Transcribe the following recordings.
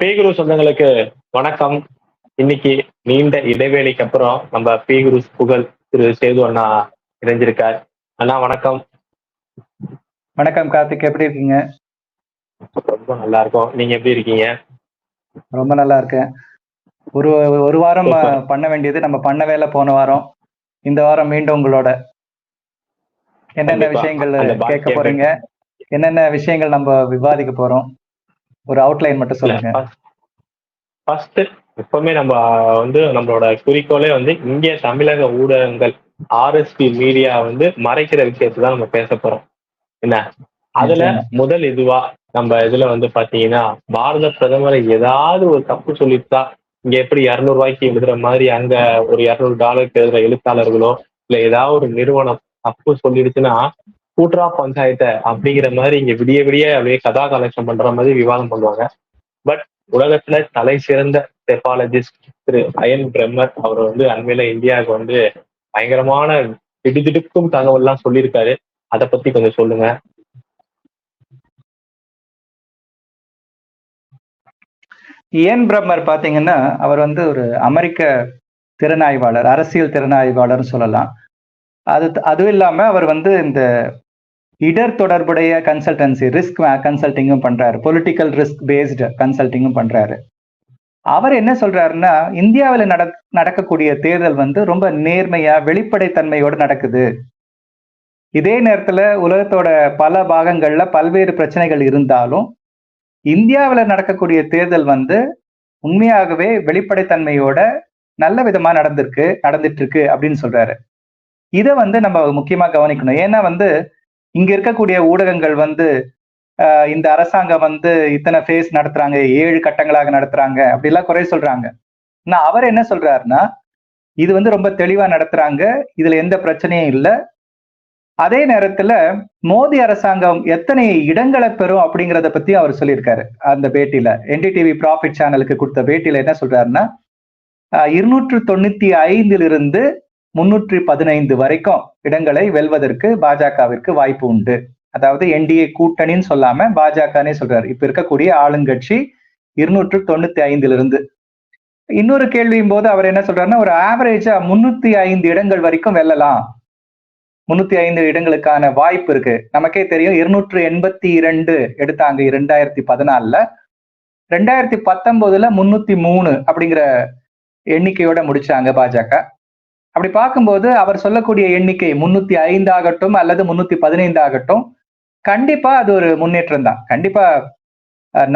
பேகுரு சொந்தங்களுக்கு வணக்கம். இன்னைக்கு நீண்ட இடைவேளைக்கு அப்புறம் நம்ம பேகுரு புகழ் திரு சேது அண்ணா இணைஞ்சிருக்கார். அண்ணா வணக்கம். வணக்கம் கார்த்திக். எப்படி இருக்கீங்க? ரொம்ப நல்லா இருக்கும் நீங்க எப்படி இருக்கீங்க? ரொம்ப நல்லா இருக்கேன் ஒரு ஒரு வாரம் பண்ண வேண்டியது நம்ம பண்ண வேலை போன வாரம். இந்த வாரம் மீண்டும் உங்களோட. என்னென்ன. விஷயங்கள் கேட்க போறீங்க? என்னென்ன விஷயங்கள் நம்ம விவாதிக்க போறோம்? ஒரு அவுட்லைன் மட்டும் சொல்லுங்க. ஃபர்ஸ்ட் எப்பவுமே நம்ம வந்து நம்மளோட குறிக்கோளே வந்து இந்திய தமிழக ஊடகங்கள் ஆர்எஸ்பி மீடியா வந்து மறைக்கிற விஷயத்தை தான் நம்ம பேச போறோம். என்ன? அதுல. முதல் இதுவா நம்ம இதுல வந்து பாத்தீங்கன்னா பாரத பிரதமர் ஏதாவது ஒரு தப்பு சொல்லிட்டா இங்க எப்படி இருநூறு ரூபாய்க்கு எழுதுற மாதிரி அங்க ஒரு இருநூறு டாலருக்கு எழுதுற எழுத்தாளர்களோ இல்ல ஏதாவது ஒரு நிறுவனம் தப்பு சொல்லிடுச்சுன்னா கூட்டுறா பஞ்சாயத்தை அப்படிங்கிற மாதிரி இங்க விடிய விடிய அப்படியே கதா கலெக்ஷன் பண்ற மாதிரி விவாதம் பண்ணுவாங்க. பட் உலகத்துல தலை சிறந்த செஃபாலஜிஸ்ட் திரு அயன் பிரம்மர் அவர் வந்து அண்மையில இந்தியாவுக்கு வந்து பயங்கரமான திடுதிடுக்கும் தகவல்லாம் சொல்லியிருக்காரு. அதை பத்தி கொஞ்சம் சொல்லுங்க. ஏன் பிரம்மர் பாத்தீங்கன்னா அவர் வந்து ஒரு அமெரிக்க திறனாய்வாளர் அரசியல் திறனாய்வாளர்னு சொல்லலாம். அது அதுவும் இல்லாம அவர் வந்து இந்த இடர் தொடர்புடைய கன்சல்டன்சி ரிஸ்க் கன்சல்டிங்கும் பண்றாரு. பொலிட்டிக்கல் ரிஸ்க் பேஸ்டு கன்சல்டிங்கும் பண்றாரு. அவர் என்ன சொல்றாருன்னா இந்தியாவில் நட நடக்கக்கூடிய தேர்தல் வந்து ரொம்ப நேர்மையா வெளிப்படைத்தன்மையோடு நடக்குது. இதே நேரத்துல உலகத்தோட பல பாகங்கள்ல பல்வேறு பிரச்சனைகள் இருந்தாலும் இந்தியாவில் நடக்கக்கூடிய தேர்தல் வந்து உண்மையாகவே வெளிப்படைத்தன்மையோட நல்ல விதமா நடந்திருக்கு நடந்துட்டு இருக்கு அப்படின்னு சொல்றாரு. இதை வந்து நம்ம முக்கியமா கவனிக்கணும். ஏன்னா வந்து இங்க இருக்கக்கூடிய ஊடகங்கள் வந்து இந்த அரசாங்கம் வந்து இத்தனை ஃபேஸ் நடத்துறாங்க ஏழு கட்டங்களாக நடத்துறாங்க அப்படிலாம் குறை சொல்றாங்க. நான் அவர் என்ன சொல்றாருன்னா இது வந்து ரொம்ப தெளிவா நடத்துறாங்க இதுல எந்த பிரச்சனையும் இல்லை. அதே நேரத்துல மோடி அரசாங்கம் எத்தனை இடங்களை பெறும் அப்படிங்கிறத பத்தி அவர் சொல்லியிருக்காரு அந்த பேட்டியில. என்டிடிவி ப்ராஃபிட் சேனலுக்கு கொடுத்த பேட்டியில என்ன சொல்றாருன்னா இருநூற்று தொண்ணூத்தி ஐந்திலிருந்து முன்னூற்றி பதினைந்து வரைக்கும் இடங்களை வெல்வதற்கு பாஜகவிற்கு வாய்ப்பு உண்டு. அதாவது என்டிஏ கூட்டணின்னு சொல்லாம பாஜகனே சொல்றாரு. இப்ப இருக்கக்கூடிய ஆளுங்கட்சி இருநூற்று தொண்ணூத்தி ஐந்துல இருந்து இன்னொரு கேள்வியும் போது அவர் என்ன சொல்றாருன்னா ஒரு ஆவரேஜா முன்னூத்தி ஐந்து இடங்கள் வரைக்கும் வெல்லலாம். முன்னூத்தி ஐந்து இடங்களுக்கான வாய்ப்பு இருக்கு. நமக்கே தெரியும் இருநூற்று எண்பத்தி இரண்டு எடுத்தாங்க இரண்டாயிரத்தி பதினாலுல. ரெண்டாயிரத்தி பத்தொன்பதுல முன்னூத்தி மூணு அப்படிங்கிற எண்ணிக்கையோட முடிச்சாங்க பாஜக. அப்படி பார்க்கும்போது அவர் சொல்லக்கூடிய எண்ணிக்கை முன்னூத்தி ஐந்து ஆகட்டும் அல்லது முன்னூத்தி பதினைந்து ஆகட்டும் கண்டிப்பா அது ஒரு முன்னேற்றம் தான். கண்டிப்பா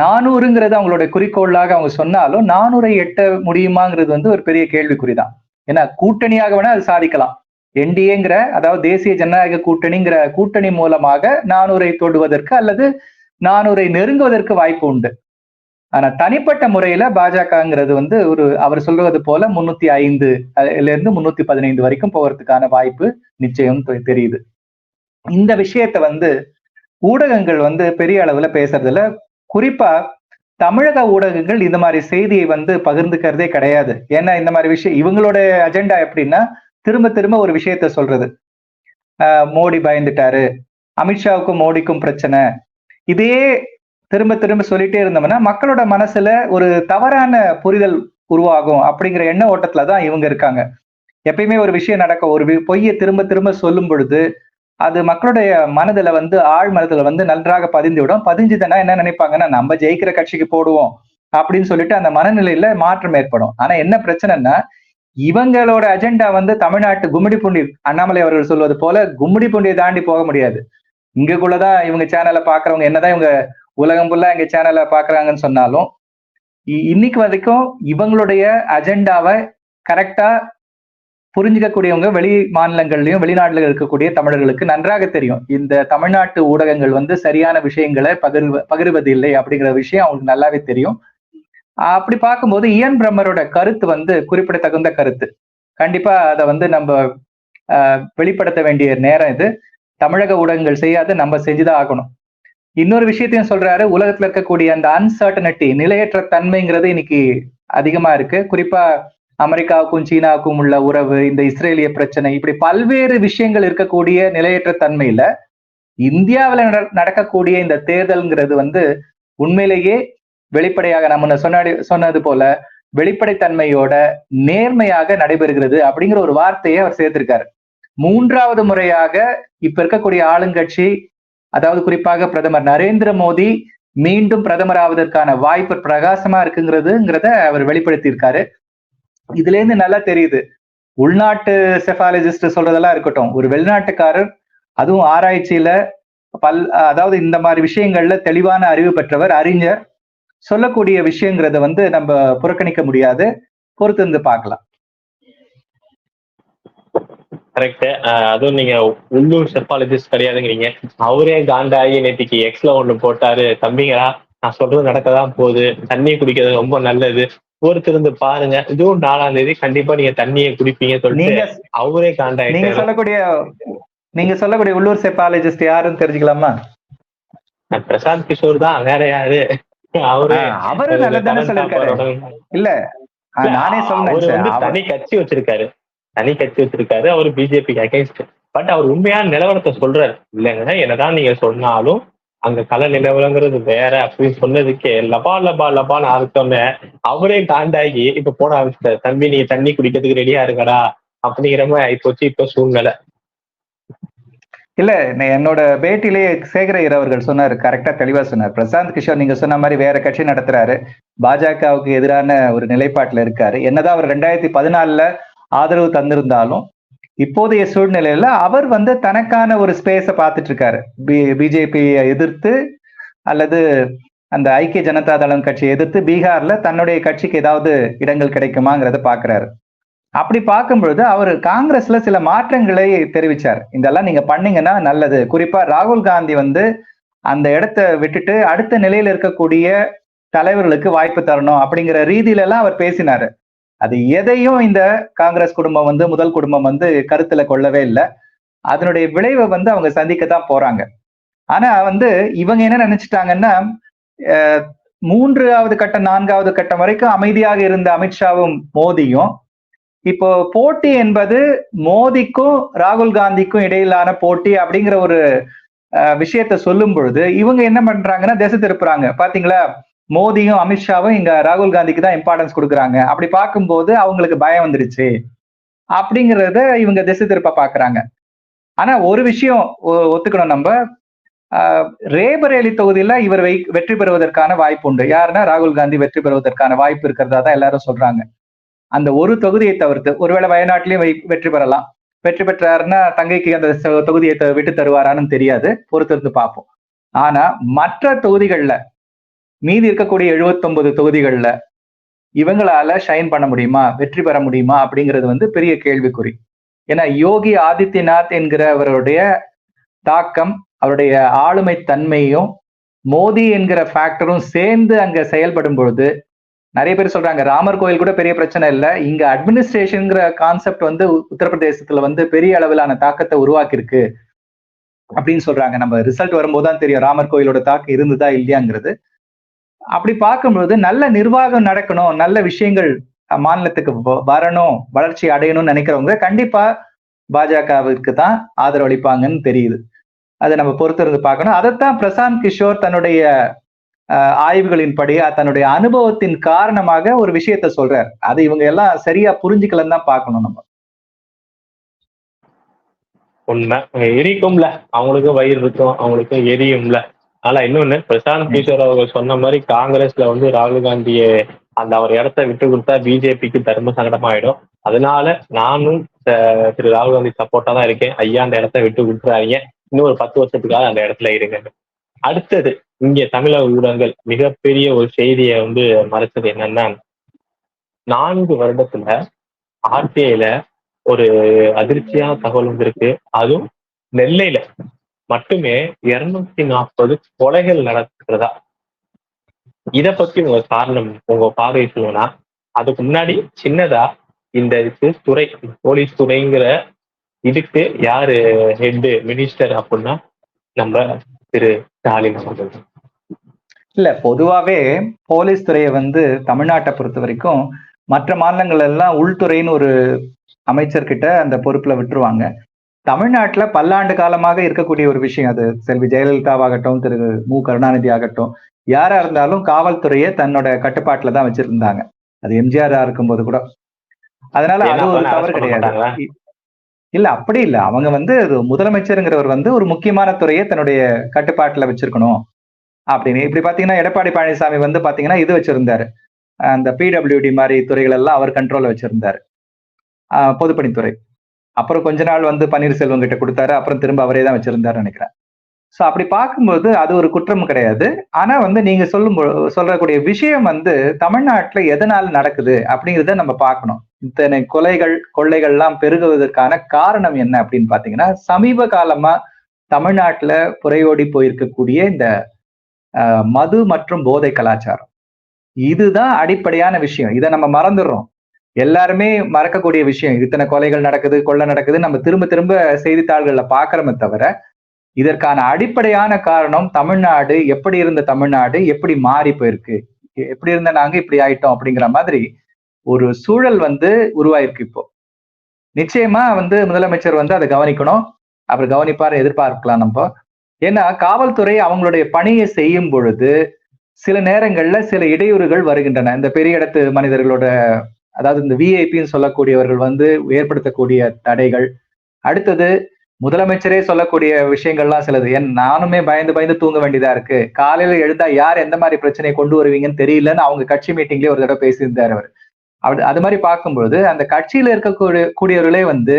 நானூறுங்கிறது அவங்களுடைய குறிக்கோளாக அவங்க சொன்னாலும் நானூறை எட்ட முடியுமாங்கிறது வந்து ஒரு பெரிய கேள்விக்குறிதான் ஏன்னா கூட்டணியாக வேணா அது சாதிக்கலாம். என்டிஏங்கிற அதாவது தேசிய ஜனநாயக கூட்டணிங்கிற கூட்டணி மூலமாக நானூரை தொடுவதற்கு அல்லது நானூரை நெருங்குவதற்கு வாய்ப்பு உண்டு. ஆனா தனிப்பட்ட முறையில பாஜகங்கிறது வந்து ஒரு அவர் சொல்றது போல முன்னூத்தி ஐந்து இருந்து முன்னூத்தி பதினைந்து வரைக்கும் போவதற்கான வாய்ப்பு நிச்சயம் தெரியுது. இந்த விஷயத்த வந்து ஊடகங்கள் வந்து பெரிய அளவுல பேசுறதுல குறிப்பா தமிழக ஊடகங்கள் இந்த மாதிரி செய்தியை வந்து பகிர்ந்துக்கிறதே கிடையாது. ஏன்னா இந்த மாதிரி விஷயம் இவங்களோட அஜெண்டா எப்படின்னா திரும்ப திரும்ப ஒரு விஷயத்த சொல்றது. ஆஹ் மோடி பயந்துட்டாரு. அமித்ஷாவுக்கும் மோடிக்கும் பிரச்சனை. இதே திரும்ப திரும்ப சொல்லிட்டே இருந்தோம்னா மக்களோட மனசுல ஒரு தவறான புரிதல் உருவாகும் அப்படிங்கிற எண்ண ஓட்டத்துல தான் இவங்க இருக்காங்க. எப்பயுமே ஒரு விஷயம் நடக்க ஒரு வி- பொய்யை திரும்ப திரும்ப சொல்லும் பொழுது அது மக்களுடைய மனதுல வந்து ஆழ் மனதுல வந்து நன்றாக பதிந்துவிடும். பதிஞ்சுதுன்னா என்ன நினைப்பாங்கன்னா நம்ம ஜெயிக்கிற கட்சிக்கு போடுவோம் அப்படின்னு சொல்லிட்டு அந்த மனநிலையில மாற்றம் ஏற்படும். ஆனா என்ன பிரச்சனைன்னா இவங்களோட அஜெண்டா வந்து தமிழ்நாட்டு கும்மிடி பூண்டி அண்ணாமலை அவர்கள் சொல்வது போல கும்மிடி பூண்டியை தாண்டி போக முடியாது. இங்கக்குள்ளதான் இவங்க சேனலை பாக்குறவங்க என்னதான் இவங்க உலகம் ஃபுல்லா எங்க சேனலை பாக்குறாங்கன்னு சொன்னாலும் இ- இன்னைக்கு வரைக்கும் இவங்களுடைய அஜெண்டாவை கரெக்டா புரிஞ்சுக்கக்கூடியவங்க வெளி மாநிலங்கள்லயும் வெளிநாட்டுல இருக்கக்கூடிய தமிழர்களுக்கு நன்றாக தெரியும். இந்த தமிழ்நாட்டு ஊடகங்கள் வந்து சரியான விஷயங்களை பகிர்வ பகிர்வதில்லை அப்படிங்கிற விஷயம் அவங்களுக்கு நல்லாவே தெரியும். அப்படி பார்க்கும்போது இயன் பிரம்மரோட கருத்து வந்து குறிப்பிடத்தகுந்த கருத்து. கண்டிப்பா அதை வந்து நம்ம வெளிப்படுத்த வேண்டிய நேரம் இது. தமிழக ஊடகங்கள் செய்யாத நம்ம செஞ்சுதான் ஆகணும். இன்னொரு விஷயத்தையும் சொல்றாரு உலகத்துல இருக்கக்கூடிய அந்த அன்சர்டனிட்டி நிலையற்ற தன்மைங்கிறது இன்னைக்கு அதிகமா இருக்கு. குறிப்பா அமெரிக்காவுக்கும் சீனாவுக்கும் உள்ள உறவு இந்த இஸ்ரேலிய பிரச்சனை இப்படி பல்வேறு விஷயங்கள் இருக்கக்கூடிய நிலையற்ற தன்மையில இந்தியாவில் நடக்கக்கூடிய இந்த தேர்தல்ங்கிறது வந்து உண்மையிலேயே வெளிப்படையாக நம்ம சொன்னாடி சொன்னது போல வெளிப்படைத்தன்மையோட நேர்மையாக நடைபெறுகிறது அப்படிங்கிற ஒரு வார்த்தையை அவர் சேர்த்திருக்காரு. மூன்றாவது முறையாக இப்ப இருக்கக்கூடிய ஆளுங்கட்சி அதாவது குறிப்பாக பிரதமர் நரேந்திர மோடி மீண்டும் பிரதமர் ஆவதற்கான வாய்ப்பு பிரகாசமா இருக்குங்கிறதுங்கிறத அவர் வெளிப்படுத்தியிருக்காரு. இதுல இருந்து நல்லா தெரியுது. உள்நாட்டு செஃபாலஜிஸ்ட் சொல்றதெல்லாம் இருக்கட்டும் ஒரு வெளிநாட்டுக்காரர் அதுவும் ஆராய்ச்சியில பல் அதாவது இந்த மாதிரி விஷயங்கள்ல தெளிவான அறிவு பெற்றவர் அறிஞர். சொல்லக்கூடிய விஷயங்கிறத வந்து நம்ம புறக்கணிக்க முடியாது. பொறுத்து இருந்து பார்க்கலாம். கரெக்ட் அதுவும் நீங்க உள்ளூர் செப்பாலஜிஸ்ட் கிடையாதுங்கிறீங்க. அவரே காண்டாகி நேற்றுக்கு எக்ஸ்ல ஒண்ணு போட்டாரு. தம்பிங்களா நான் சொல்றது நடக்கதான் போகுது. தண்ணி குடிக்கிறது ரொம்ப நல்லது. பொறுத்திருந்து பாருங்க. ஜூன் நாலாம் தேதி கண்டிப்பா நீங்க தண்ணியை குடிப்பீங்க சொல்லிட்டு நீங்க அவரே நீங்க காண்டாயிட்டாரு சொல்லக்கூடிய நீங்க சொல்லக்கூடிய உள்ளூர் செப்பாலஜிஸ்ட் யாருன்னு தெரிஞ்சுக்கலாமா? பிரசாந்த் கிஷோர் தான் வேற யாரு? அவரு அவரு நல்லதானே சொல்லிருக்காரு. இல்ல நானே சொன்னேன் தனி கட்சி வச்சிருக்காரு. தனி கட்சி வச்சிருக்காரு அவர் பிஜேபிக்கு அகைன்ஸ்ட் பட் அவர் உண்மையான நிலவரத்தை சொல்றாரு. இல்லைங்க என்னதான் நீங்க சொன்னாலும் அங்க கல நிலவரங்கிறது வேற அப்படின்னு சொன்னதுக்கே லபா லபா லபான்னு ஆரம்பிச்சோன்னே அவரே காண்டாகி இப்ப போட ஆரம்பிச்சிட்டாரு. தம்பி நீங்க தண்ணி குடிக்கிறதுக்கு ரெடியா இருக்கடா அப்படிங்கிற மாதிரி ஆயிப்போச்சு இப்ப சூழ்நிலை. இல்ல நான் என்னோட பேட்டிலேயே சேகரையர் அவர்கள் சொன்னாரு கரெக்டா தெளிவா சொன்னார். பிரசாந்த் கிஷோர் நீங்க சொன்ன மாதிரி வேற கட்சி நடத்துறாரு. பாஜகவுக்கு எதிரான ஒரு நிலைப்பாட்டுல இருக்காரு. என்னதான் அவர் ரெண்டாயிரத்தி பதினாலுல ஆதரவு தந்திருந்தாலும் இப்போதைய சூழ்நிலையில அவர் வந்து தனக்கான ஒரு ஸ்பேஸை பார்த்துட்டு இருக்காரு பிஜேபியை எதிர்த்து அல்லது அந்த ஐக்கிய ஜனதா தளம் கட்சியை எதிர்த்து பீகார்ல தன்னுடைய கட்சிக்கு ஏதாவது இடங்கள் கிடைக்குமாங்கிறத பாக்குறாரு அப்படி பார்க்கும் பொழுது அவர் காங்கிரஸ்ல சில மாற்றங்களை தெரிவிச்சார். இதெல்லாம் நீங்க பண்ணீங்கன்னா நல்லது. குறிப்பா ராகுல் காந்தி வந்து அந்த இடத்த விட்டுட்டு அடுத்த நிலையில இருக்கக்கூடிய தலைவர்களுக்கு வாய்ப்பு தரணும் அப்படிங்கிற ரீதியில எல்லாம் அவர் பேசினாரு. அது எதையும் இந்த காங்கிரஸ் குடும்பம் வந்து முதல் குடும்பம் வந்து கருத்துல கொள்ளவே இல்லை. அதனுடைய விளைவை வந்து அவங்க சந்திக்கத்தான் போறாங்க. ஆனா வந்து இவங்க என்ன நினைச்சிட்டாங்கன்னா அஹ், மூன்றாவது கட்டம் நான்காவது கட்டம் வரைக்கும் அமைதியாக இருந்த அமித்ஷாவும் மோடியும் இப்போ போட்டி என்பது மோடிக்கும் ராகுல் காந்திக்கும் இடையிலான போட்டி அப்படிங்கிற ஒரு விஷயத்த சொல்லும் பொழுது இவங்க என்ன பண்றாங்கன்னா திசை திருப்புறாங்க. பாத்தீங்களா? மோடியும் அமித்ஷாவும் இங்க ராகுல் காந்திக்கு தான் இம்பார்ட்டன்ஸ் கொடுக்குறாங்க. அப்படி பார்க்கும்போது அவங்களுக்கு பயம் வந்துருச்சு. அப்படிங்கிறத இவங்க திசை திருப்ப பாக்குறாங்க ஆனா ஒரு விஷயம் ஒ- ஒத்துக்கணும் நம்ம. ரேபரேலி தொகுதியில இவர் வை- வெற்றி பெறுவதற்கான வாய்ப்பு உண்டு. யாருன்னா ராகுல் காந்தி வெற்றி பெறுவதற்கான வாய்ப்பு இருக்கிறதா தான் எல்லாரும் சொல்றாங்க. அந்த ஒரு தொகுதியை தவிர்த்து ஒருவேளை வயநாட்டிலையும் வை- வெற்றி பெறலாம். வெற்றி பெற்றாருன்னா தங்கைக்கு அந்த தொகுதியை விட்டு தருவாரான்னு தெரியாது. பொறுத்திருந்து பார்ப்போம். ஆனா மற்ற தொகுதிகளில் மீதி இருக்கக்கூடிய எழுபத்தொன்பது தொகுதிகளில் இவங்களால ஷைன் பண்ண முடியுமா? வெற்றி பெற முடியுமா? அப்படிங்கிறது வந்து பெரிய கேள்விக்குறி. ஏன்னா யோகி ஆதித்யநாத் என்கிறவருடைய தாக்கம் அவருடைய ஆளுமை தன்மையும் மோடி என்கிற ஃபேக்டரும் சேர்ந்து அங்க செயல்படும் பொழுது நிறைய பேர் சொல்றாங்க ராமர் கோயில் கூட பெரிய பிரச்சனை இல்லை. இங்க அட்மினிஸ்ட்ரேஷனுங்கிற கான்செப்ட் வந்து உத்தரப்பிரதேசத்துல வந்து பெரிய அளவிலான தாக்கத்தை உருவாக்கியிருக்கு. அப்படின்னு சொல்றாங்க. நம்ம ரிசல்ட் வரும்போது தான் தெரியும் ராமர் கோயிலோட தாக்கம் இருந்ததா இல்லையாங்கிறது. அப்படி பார்க்கும்பொழுது நல்ல நிர்வாகம் நடக்கணும் நல்ல விஷயங்கள் மாநிலத்துக்கு வ- வரணும் வளர்ச்சி அடையணும்னு நினைக்கிறவங்க கண்டிப்பா பாஜகவிற்கு தான் ஆதரவு அளிப்பாங்கன்னு தெரியுது. அதை நம்ம பொறுத்திருந்து பார்க்கணும். அதைத்தான் பிரசாந்த் கிஷோர் தன்னுடைய ஆய்வுகளின் படி தன்னுடைய அனுபவத்தின் காரணமாக ஒரு விஷயத்த சொல்றார். அது இவங்க எல்லாம் சரியா புரிஞ்சுக்கலன்னு தான் பார்க்கணும் நம்ம. உண்மை. எரிக்கும்ல அவங்களுக்கும் வயிறு இருக்கும். அவங்களுக்கும் எரியும்ல. ஆனா இன்னொன்னு பிரசாந்த் கிஷோர் அவர்கள் சொன்ன மாதிரி காங்கிரஸ்ல வந்து ராகுல் காந்தியை அந்த அவர் இடத்த விட்டு கொடுத்தா பிஜேபிக்கு தர்ம சங்கடமாயிடும். அதனால நானும் திரு ராகுல் காந்தி சப்போர்ட்டா தான் இருக்கேன். ஐயா அந்த இடத்த விட்டு கொடுத்துறாதீங்க இன்னும் ஒரு பத்து வருஷத்துக்காக அந்த இடத்துல இருங்க. அடுத்தது இங்க தமிழக ஊடகங்கள் மிகப்பெரிய ஒரு செய்தியை வந்து மறைச்சது என்னன்னா நான்கு வருடத்துல ஆர்டிஐல ஒரு அதிர்ச்சியான தகவல் வந்திருக்கு. அதுவும் நெல்லையில. மட்டுமே இருநூத்தி நாற்பது கொலைகள் நடக்கிறதா? இத பத்தி உங்க காரணம் உங்க பார்வை சொல்லணும்னா அதுக்கு முன்னாடி சின்னதா இந்த இதுக்கு துறை போலீஸ் துறைங்கிற இதுக்கு யாரு ஹெட் மினிஸ்டர் அப்படின்னா நம்ம திரு ஸ்டாலின் அவர்கள். இல்ல பொதுவாவே போலீஸ் துறையை வந்து தமிழ்நாட்டை பொறுத்த வரைக்கும் மற்ற மாநிலங்கள் எல்லாம் உள்துறைன்னு ஒரு அமைச்சர்கிட்ட அந்த பொறுப்புல விட்டுருவாங்க. தமிழ்நாட்டுல பல்லாண்டு காலமாக இருக்கக்கூடிய ஒரு விஷயம் அது. செல்வி ஜெயலலிதாவாகட்டும் திரு மு. கருணாநிதி ஆகட்டும் யாரா இருந்தாலும் காவல்துறையை தன்னோட கட்டுப்பாட்டுல தான் வச்சிருந்தாங்க. அது எம்ஜிஆர் இருக்கும்போது கூட. அதனால அது ஒரு தவறு கிடையாது. இல்ல அப்படி இல்ல. அவங்க வந்து முதலமைச்சருங்கிறவர் வந்து ஒரு முக்கியமான துறையை தன்னுடைய கட்டுப்பாட்டுல வச்சிருக்கணும். அப்படின்னு. இப்படி பாத்தீங்கன்னா எடப்பாடி பழனிசாமி வந்து பாத்தீங்கன்னா இது வச்சிருந்தாரு. அந்த பிடபிள்யூடி மாதிரி துறைகள் எல்லாம் அவர் கண்ட்ரோல்ல வச்சிருந்தாரு. பொதுப்பணித்துறை. அப்புறம் கொஞ்ச நாள் வந்து பன்னீர்செல்வம் கிட்ட கொடுத்தாரு அப்புறம் திரும்ப அவரே தான் வச்சிருந்தாரு நினைக்கிறேன். ஸோ அப்படி பார்க்கும்போது அது ஒரு குற்றம் கிடையாது. ஆனா வந்து நீங்க சொல்லும் பொ- சொல்லக்கூடிய விஷயம் வந்து தமிழ்நாட்டுல எதனால நடக்குது அப்படிங்கிறத நம்ம பார்க்கணும். இத்தனை கொலைகள் கொள்ளைகள்லாம் பெருகுவதற்கான காரணம் என்ன அப்படின்னு பாத்தீங்கன்னா சமீப காலமா தமிழ்நாட்டுல புறையோடி போயிருக்கக்கூடிய இந்த மது மற்றும் போதை கலாச்சாரம். இதுதான் அடிப்படையான விஷயம். இதை நம்ம மறந்துடுறோம். எல்லாருமே மறக்கக்கூடிய விஷயம். இத்தனை கொலைகள் நடக்குது கொள்ளை நடக்குது. நம்ம திரும்ப திரும்ப செய்தித்தாள்கள்ல பாக்குறோமே தவிர இதற்கான அடிப்படையான காரணம் தமிழ்நாடு எப்படி இருந்த தமிழ்நாடு எப்படி மாறி போயிருக்கு எப்படி இருந்த நாங்க இப்படி ஆயிட்டோம் அப்படிங்கிற மாதிரி ஒரு சூழல் வந்து உருவாயிருக்கு இப்போ. நிச்சயமா வந்து முதலமைச்சர் வந்து அதை கவனிக்கணும். அவர் கவனிப்பார் எதிர்பார்க்கலாம் நம்ம. ஏன்னா காவல்துறை அவங்களுடைய பணியை செய்யும் பொழுது சில நேரங்கள்ல சில இடையூறுகள் வருகின்றன. இந்த பெரிய இடத்து மனிதர்களோட அதாவது இந்த விஐபின்னு சொல்லக்கூடியவர்கள் வந்து ஏற்படுத்தக்கூடிய தடைகள். அடுத்தது முதலமைச்சரே சொல்லக்கூடிய விஷயங்கள்லாம் சிலது. என் நானுமே பயந்து பயந்து தூங்க வேண்டியதா இருக்கு. காலையில எழுந்தா யார் எந்த மாதிரி பிரச்சனையை கொண்டு வருவீங்கன்னு தெரியலன்னு அவங்க கட்சி மீட்டிங்லயே ஒரு தடவை பேசியிருந்தார் அவர். அப்படி அது மாதிரி பார்க்கும்போது அந்த கட்சியில இருக்கக்கூடிய கூடியவர்களே வந்து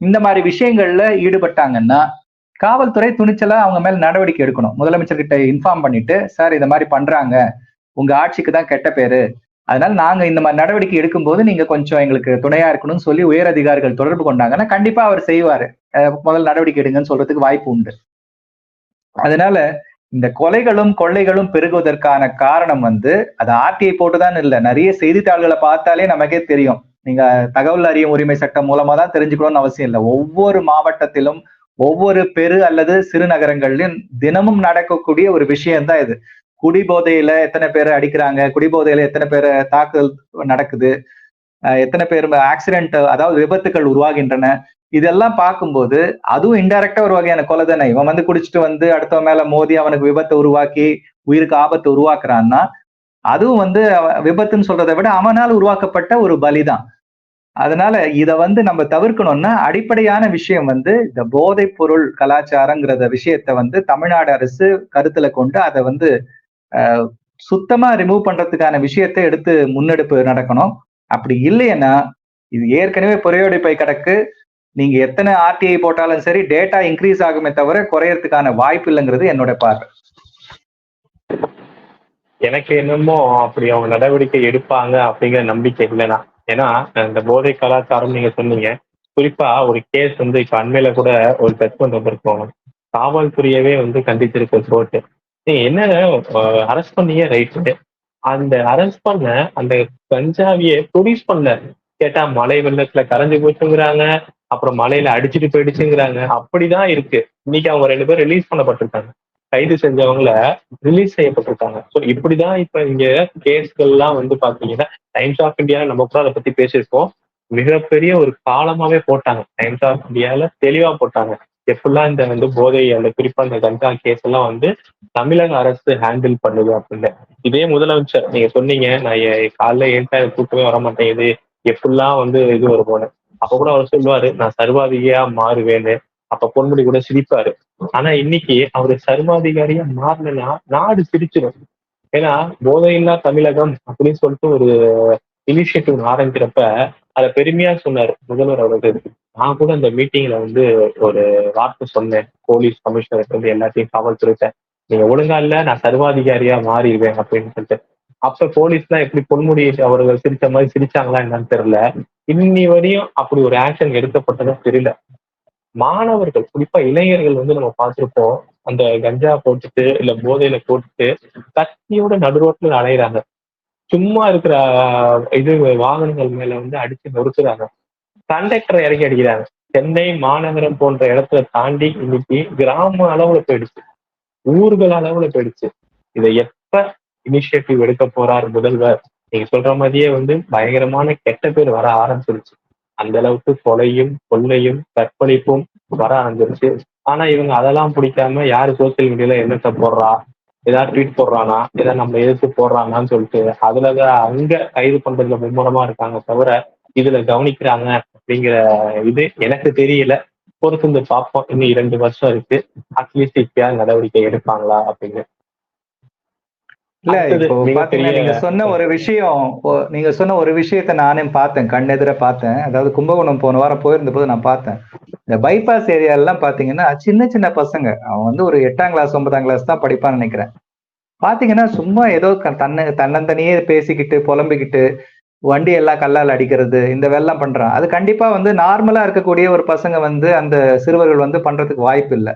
இந்த மாதிரி விஷயங்கள்ல ஈடுபட்டாங்கன்னா காவல்துறை துணிச்சலா அவங்க மேல நடவடிக்கை எடுக்கணும். முதலமைச்சர் கிட்ட இன்ஃபார்ம் பண்ணிட்டு சார் இந்த மாதிரி பண்றாங்க. உங்க ஆட்சிக்கு தான் கெட்ட பேரு. அதனால நாங்க இந்த மாதிரி நடவடிக்கை எடுக்கும்போது நீங்க கொஞ்சம் எங்களுக்கு துணையா இருக்கணும்னு சொல்லி உயர் அதிகாரிகள் தொடர்பு கொண்டாங்கன்னா கண்டிப்பா அவர் செய்வாரு. அஹ் முதல் நடவடிக்கை எடுங்கன்னு சொல்றதுக்கு வாய்ப்பு உண்டு. அதனால இந்த கொலைகளும் கொள்ளைகளும் பெருகுவதற்கான காரணம் வந்து அது ஆர்டிஐ போட்டுதான் இல்லை. நிறைய செய்தித்தாள்களை பார்த்தாலே நமக்கே தெரியும். நீங்க தகவல் அறியும் உரிமை சட்டம் மூலமா தான் தெரிஞ்சுக்கணும்னு அவசியம் இல்லை. ஒவ்வொரு மாவட்டத்திலும் ஒவ்வொரு பெரு அல்லது சிறு நகரங்களிலும் தினமும் நடக்கக்கூடிய ஒரு விஷயம் தான் இது. குடிபோதையில எத்தனை பேர் அடிக்கிறாங்க? குடிபோதையில எத்தனை பேர் தாக்குதல் நடக்குது? அஹ் எத்தனை பேர் ஆக்சிடென்ட் அதாவது விபத்துகள் உருவாகின்றன? இதெல்லாம் பார்க்கும்போது அதுவும் இன்டைரக்டா ஒரு வகையான கொலை தானே. இவன் வந்து குடிச்சிட்டு வந்து அடுத்தவன் மேல மோதி அவனுக்கு விபத்தை உருவாக்கி உயிருக்கு ஆபத்து உருவாக்குறான்னா அதுவும் வந்து விபத்துன்னு சொல்றதை விட அவனால் உருவாக்கப்பட்ட ஒரு பலிதான். அதனால இத வந்து நம்ம தவிர்க்கணும்னா அடிப்படையான விஷயம் வந்து இந்த போதைப் பொருள் கலாச்சாரங்கிறத விஷயத்த வந்து தமிழ்நாடு அரசு கருத்துல கொண்டு அதை வந்து சுத்தமா ரிமூவ் பண்றதுக்கான விஷயத்தை எடுத்து முன்னெடுப்பு நடக்கணும். அப்படி இல்லைன்னா இது ஏற்கனவே புறையோடிப்பை கிடக்கு. நீங்க எத்தனை ஆர்டிஐ போட்டாலும் சரி டேட்டா இன்க்ரீஸ் ஆகுமே தவிர குறையறதுக்கான வாய்ப்பு இல்லைங்கிறது என்னோட பார்வை. எனக்கு என்னமோ அப்படி அவங்க நடவடிக்கை எடுப்பாங்க அப்படிங்கிற நம்பிக்கை இல்லைனா ஏன்னா இந்த போதை கலாச்சாரம் நீங்க சொன்னீங்க. குறிப்பா ஒரு கேஸ் வந்து இப்ப அண்மையில கூட ஒரு ஜட்மெண்ட் வந்திருக்கோம் காவல்துறையவே வந்து கண்டிச்சிருக்க கோர்ட்டு என்ன அரெஸ்ட் பண்ணியே ரைட்டு அந்த அரெஸ்ட் பண்ண அந்த கஞ்சாவிய ப்ரொடியூஸ் பண்ணல கேட்டா மழை வெள்ளத்துல கரைஞ்சு போச்சுங்கிறாங்க. அப்புறம் மலையில அடிச்சுட்டு போயிடுச்சுங்கிறாங்க. அப்படிதான் இருக்கு. இன்னைக்கு அவங்க ரெண்டு பேரும் ரிலீஸ் பண்ணப்பட்டிருக்காங்க. கைது செஞ்சவங்கள ரிலீஸ் செய்யப்பட்டிருக்காங்க. ஸோ இப்படிதான் இப்ப இங்க கேஸ்கள்லாம் வந்து பாத்தீங்கன்னா டைம்ஸ் ஆஃப் இந்தியால நம்ம கூட அதை பத்தி பேசியிருக்கோம். மிகப்பெரிய ஒரு காலமாவே போட்டாங்க. டைம்ஸ் ஆஃப் இந்தியால தெளிவா போட்டாங்க. எப்படிலாம் இந்த வந்து போதை அந்த குறிப்பா அந்த கஞ்சா கேஸ் எல்லாம் வந்து தமிழக அரசு ஹேண்டில் பண்ணுது அப்படின்னு. இதே முதலமைச்சர் நீங்க சொன்னீங்க நான் காலைல ஏன்டா தூக்கமே வர மாட்டேங்குது. எப்படிலாம் வந்து இது வருமோன்னு அப்ப கூட அவர் சொல்லுவாரு நான் சர்வாதிகாரியா மாறுவேன்னு. அப்ப பொன்முடி கூட சிரிப்பாரு. ஆனா இன்னைக்கு அவரு சர்வாதிகாரியா மாறலன்னா நாடு சிரிச்சிடும் ஏன்னா போதையில்லா தமிழகம் அப்படின்னு சொல்லிட்டு ஒரு இனிஷியேட்டிவ் ஆரம்பிக்கிறப்ப அதை பெருமையா சொன்னார் முதல்வர் அவர்கள். நான் கூட அந்த மீட்டிங்ல வந்து ஒரு வார்த்தை சொன்னேன். போலீஸ் கமிஷனருக்கு வந்து எல்லாத்தையும் காவல்துறைட்ட நீங்க ஒழுங்கா இல்ல நான் சர்வாதிகாரியா மாறிடுவேன் அப்படின்னு சொல்லிட்டு. அப்ப போலீஸ்லாம் எப்படி பொன்முடி அவர்கள் சிரிச்ச மாதிரி சிரிச்சாங்களா என்னன்னு தெரியல. இன்னி வரையும் அப்படி ஒரு ஆக்ஷன் எடுக்கப்பட்டதா தெரியல. மாணவர்கள் குறிப்பா இளைஞர்கள் வந்து நம்ம பார்த்திருப்போம். அந்த கஞ்சா போட்டுட்டு இல்ல போதையில போட்டுட்டு கத்தியோட நடுரோட்ல அலையிறாங்க. சும்மா இருக்கிற இது வாகனங்கள் மேல வந்து அடிச்சு நொறுக்குறாங்க. கண்டக்டரை இறக்கி அடிக்கிறாங்க. சென்னை மாநகரம் போன்ற இடத்துல தாண்டி இன்னைக்கு கிராம அளவுல போயிடுச்சு. ஊர்கள் அளவுல போயிடுச்சு. இதை எப்ப இனிஷியேட்டிவ் எடுக்க போறார் முதல்வர்? நீங்க சொல்ற மாதிரியே வந்து பயங்கரமான கெட்ட பேர் வர ஆரம்பிச்சிருச்சு. அந்த அளவுக்கு கொலையும் கொள்ளையும் கற்பழிப்பும் வர ஆரம்பிச்சிருச்சு. ஆனா இவங்க அதெல்லாம் பிடிக்காம யாரு சோசியல் மீடியால என்னத்தை போடுறா? ஏதாவது ட்வீட் போடுறானா ஏதாவது நம்ம எதிர்த்து போடுறானான்னு சொல்லிட்டு அதுலதான் அங்க கைது பண்றதுல மும்முரமா இருக்காங்க தவிர இதுல கவனிக்கிறாங்க அப்படிங்கிற இது எனக்கு தெரியல. பொறுத்து வந்து பார்ப்போம். இன்னும் இரண்டு வருஷம் இருக்கு. அட்லீஸ்ட் இப்பயாவது நடவடிக்கை எடுப்பாங்களா அப்படின்னு. இல்ல இப்போ பாத்தீங்கன்னா நீங்க சொன்ன ஒரு விஷயம் நீங்க சொன்ன ஒரு விஷயத்த நானே பார்த்தேன் கண்ணெதிர பார்த்தேன். அதாவது கும்பகோணம் போன வாரம் போயிருந்த போது நான் பார்த்தேன். இந்த பைபாஸ் ஏரியாலாம் பார்த்தீங்கன்னா சின்ன சின்ன பசங்க. அவன் வந்து ஒரு எட்டாம் கிளாஸ் ஒன்பதாம் கிளாஸ் தான் படிப்பான்னு நினைக்கிறேன். பார்த்தீங்கன்னா சும்மா ஏதோ க- தன்னை தன்னந்தனியே பேசிக்கிட்டு புலம்பிக்கிட்டு வண்டி எல்லாம் கல்லால் அடிக்கிறது இந்த வேலைலாம் பண்றான். அது கண்டிப்பா வந்து நார்மலா இருக்கக்கூடிய ஒரு பசங்க வந்து அந்த சிறுவர்கள் வந்து பண்றதுக்கு வாய்ப்பு இல்லை.